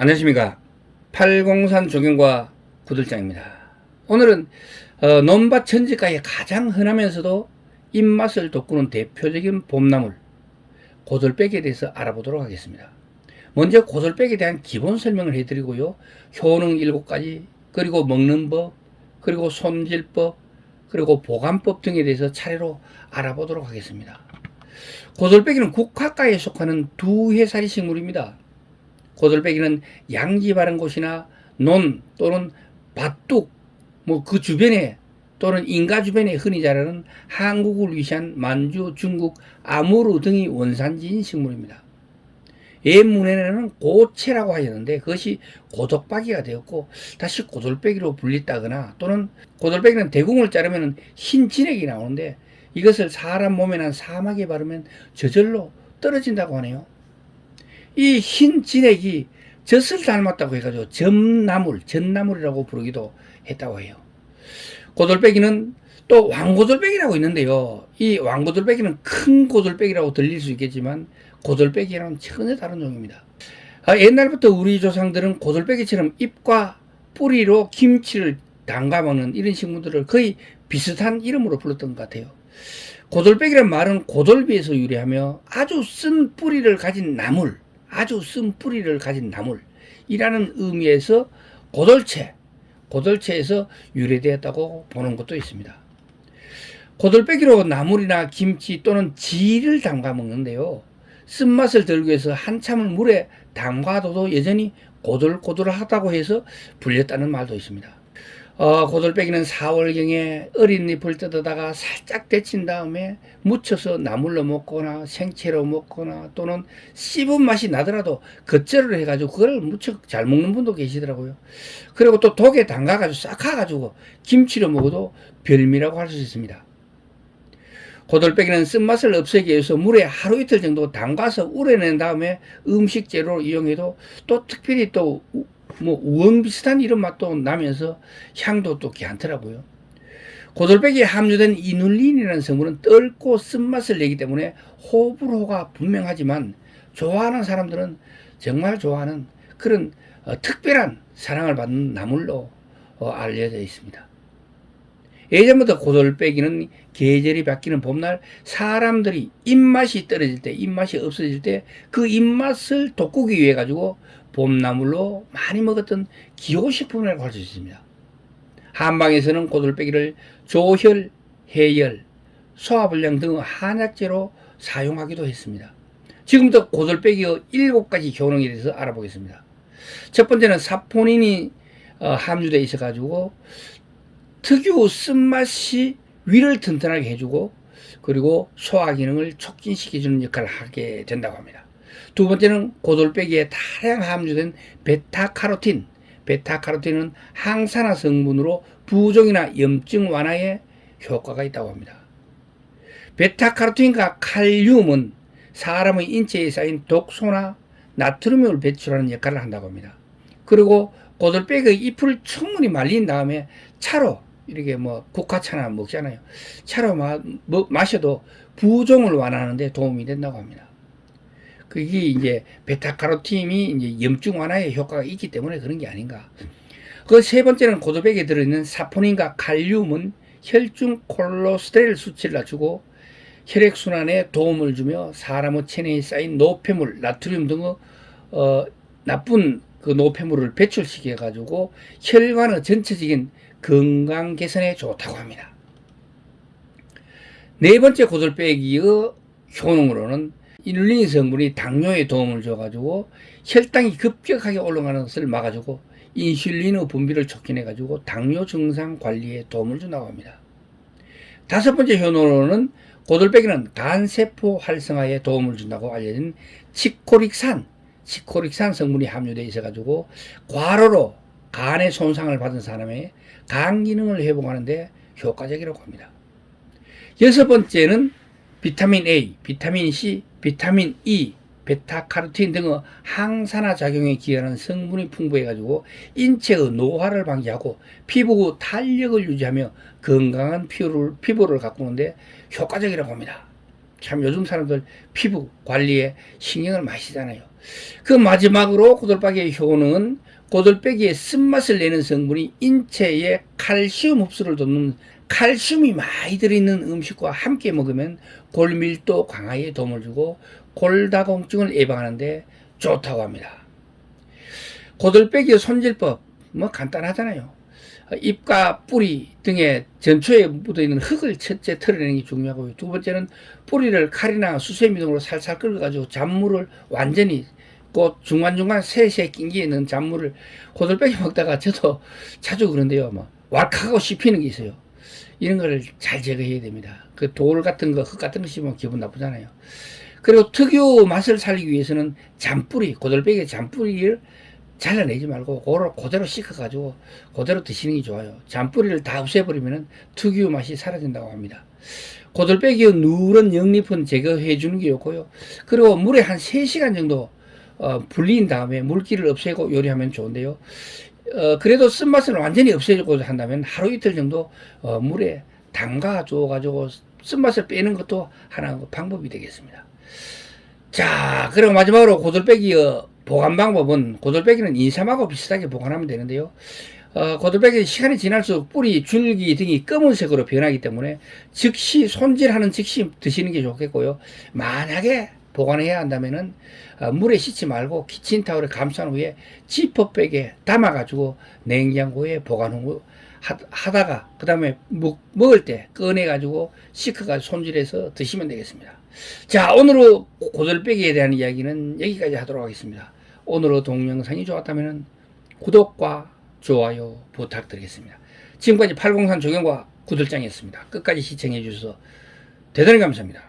안녕하십니까. 팔공산 조경과 구들장입니다. 오늘은 어, 논밭 천지가에 가장 흔하면서도 입맛을 돋구는 대표적인 봄나물 고들빼기에 대해서 알아보도록 하겠습니다. 먼저 고들빼기에 대한 기본 설명을 해드리고요. 효능 7가지, 그리고 먹는 법, 그리고 손질법, 그리고 보관법 등에 대해서 차례로 알아보도록 하겠습니다. 고들빼기는 국화과에 속하는 두 해살이 식물입니다. 고들빼기는 양지 바른 곳이나 논 또는 밭둑 뭐 그 주변에 또는 인가 주변에 흔히 자라는 한국을 위시한 만주, 중국, 아무르 등이 원산지인 식물입니다. 옛문에는 고체라고 하였는데 그것이 고독박이가 되었고 다시 고돌빼기로 불렸다거나 또는 고돌빼기는 대궁을 자르면 흰 진액이 나오는데 이것을 사람 몸에 난 사막에 바르면 저절로 떨어진다고 하네요. 이 흰 진액이 젖을 닮았다고 해가지고 점나물, 전나물이라고 부르기도 했다고 해요. 고돌빼기는 또 왕고돌빼기라고 있는데요. 이 왕고돌빼기는 큰 고돌빼기라고 들릴 수 있겠지만 고돌빼기랑 전혀 다른 종입니다. 아, 옛날부터 우리 조상들은 고돌빼기처럼 잎과 뿌리로 김치를 담가 먹는 이런 식물들을 거의 비슷한 이름으로 불렀던 것 같아요. 고돌빼기란 말은 고돌비에서 유래하며 아주 쓴 뿌리를 가진 나물, 아주 쓴 뿌리를 가진 나물이라는 의미에서 고돌채, 고돌채에서 유래되었다고 보는 것도 있습니다. 고돌빼기로 나물이나 김치 또는 지를 담가 먹는데요. 쓴맛을 들기 위해서 한참을 물에 담가둬도 여전히 고들고들하다고 해서 불렸다는 말도 있습니다. 어, 고돌빼기는 4월경에 어린 잎을 뜯어다가 살짝 데친 다음에 묻혀서 나물로 먹거나 생채로 먹거나 또는 씹은 맛이 나더라도 겉절을 해가지고 그걸 무척 잘 먹는 분도 계시더라고요. 그리고 또 독에 담가가지고 싹아가지고 김치로 먹어도 별미라고 할 수 있습니다. 고돌빼기는 쓴맛을 없애기 위해서 물에 하루 이틀 정도 담가서 우려낸 다음에 음식 재료로 이용해도 또 특별히 또 뭐 우엉 비슷한 이런 맛도 나면서 향도 또 괜찮더라고요. 고돌빼기에 함유된 이눌린이라는 성분은 떫고 쓴맛을 내기 때문에 호불호가 분명하지만 좋아하는 사람들은 정말 좋아하는 그런 어, 특별한 사랑을 받는 나물로 어, 알려져 있습니다. 예전부터 고돌빼기는 계절이 바뀌는 봄날 사람들이 입맛이 떨어질 때, 입맛이 없어질 때 그 입맛을 돋구기 위해 가지고 봄나물로 많이 먹었던 기호식품이라고 할 수 있습니다. 한방에서는 고돌빼기를 조혈, 해열, 소화불량 등 한약재로 사용하기도 했습니다. 지금부터 고돌빼기의 일곱 가지 효능에 대해서 알아보겠습니다. 첫 번째는 사포닌이 어, 함유되어 있어가지고 특유 쓴맛이 위를 튼튼하게 해주고 그리고 소화 기능을 촉진시켜주는 역할을 하게 된다고 합니다. 두 번째는 고돌빼기에 다량 함유된 베타카로틴. 베타카로틴은 항산화 성분으로 부종이나 염증 완화에 효과가 있다고 합니다. 베타카로틴과 칼륨은 사람의 인체에 쌓인 독소나 나트륨을 배출하는 역할을 한다고 합니다. 그리고 고돌빼기 잎을 충분히 말린 다음에 차로 이렇게 뭐 국화차나 먹잖아요. 차로 마, 뭐, 마셔도 부종을 완화하는 데 도움이 된다고 합니다. 그게 이제 베타카로틴이 이제 염증 완화에 효과가 있기 때문에 그런 게 아닌가. 그 세 번째는 고도백에 들어있는 사포닌과 칼륨은 혈중 콜레스테롤 수치를 낮추고 혈액순환에 도움을 주며 사람의 체내에 쌓인 노폐물, 나트륨 등의 어, 나쁜 그 노폐물을 배출시켜 가지고 혈관의 전체적인 건강 개선에 좋다고 합니다. 네 번째 고들빼기의 효능으로는 인슐린 성분이 당뇨에 도움을 줘가지고 혈당이 급격하게 올라가는 것을 막아주고 인슐린의 분비를 촉진해가지고 당뇨 증상 관리에 도움을 준다고 합니다. 다섯 번째 효능으로는 고들빼기는 간세포 활성화에 도움을 준다고 알려진 치코릭산, 치코릭산 성분이 함유되어 있어가지고 과로로 간의 손상을 받은 사람의 간 기능을 회복하는데 효과적이라고 합니다. 여섯 번째는 비타민 A, 비타민 C, 비타민 E, 베타카로틴 등의 항산화 작용에 기여하는 성분이 풍부해가지고 인체의 노화를 방지하고 피부 탄력을 유지하며 건강한 피부를, 피부를 가꾸는데 효과적이라고 합니다. 참 요즘 사람들 피부 관리에 신경을 많이 쓰잖아요. 그 마지막으로 고들박이의 효능은 고들빼기의 쓴맛을 내는 성분이 인체에 칼슘 흡수를 돕는 칼슘이 많이 들어있는 음식과 함께 먹으면 골밀도 강화에 도움을 주고 골다공증을 예방하는데 좋다고 합니다. 고들빼기의 손질법 뭐 간단하잖아요. 잎과 뿌리 등의 전초에 묻어있는 흙을 첫째 털어내는 게 중요하고요. 두 번째는 뿌리를 칼이나 수세미 등으로 살살 끓여가지고 잔물을 완전히 그 중간중간 새새 낀게 있는 잔물을 고들빼기 먹다가 저도 자주 그런데요. 뭐 왈칵하고 씹히는 게 있어요. 이런 거를 잘 제거해야 됩니다. 그 돌 같은 거, 흙 같은 거 씹으면 기분 나쁘잖아요. 그리고 특유 맛을 살리기 위해서는 잔뿌리, 고들빼기 잔뿌리를 잘라내지 말고 그걸 그대로 씻어가지고 그대로 드시는 게 좋아요. 잔뿌리를 다 없애버리면 특유 맛이 사라진다고 합니다. 고들빼기의 누런 영잎은 제거해 주는 게 좋고요. 그리고 물에 한 3시간 정도 어, 불린 다음에 물기를 없애고 요리하면 좋은데요. 어, 그래도 쓴맛을 완전히 없애고 한다면 하루 이틀 정도 어, 물에 담가 줘 가지고 쓴맛을 빼는 것도 하나 방법이 되겠습니다. 자, 그리고 마지막으로 고들빼기의 보관 방법은 고들빼기는 인삼하고 비슷하게 보관하면 되는데요. 어, 고들빼기 시간이 지날수록 뿌리, 줄기 등이 검은색으로 변하기 때문에 즉시 손질하는 즉시 드시는 게 좋겠고요. 만약에 보관해야 한다면은 어, 물에 씻지 말고 키친타올에 감싼 후에 지퍼백에 담아가지고 냉장고에 보관 후 하, 하다가 그 다음에 먹을 때 꺼내가지고 씻어가지고 손질해서 드시면 되겠습니다. 자 오늘의 고들빼기에 대한 이야기는 여기까지 하도록 하겠습니다. 오늘의 동영상이 좋았다면 구독과 좋아요 부탁드리겠습니다. 지금까지 803 조경과 구들장이었습니다. 끝까지 시청해 주셔서 대단히 감사합니다.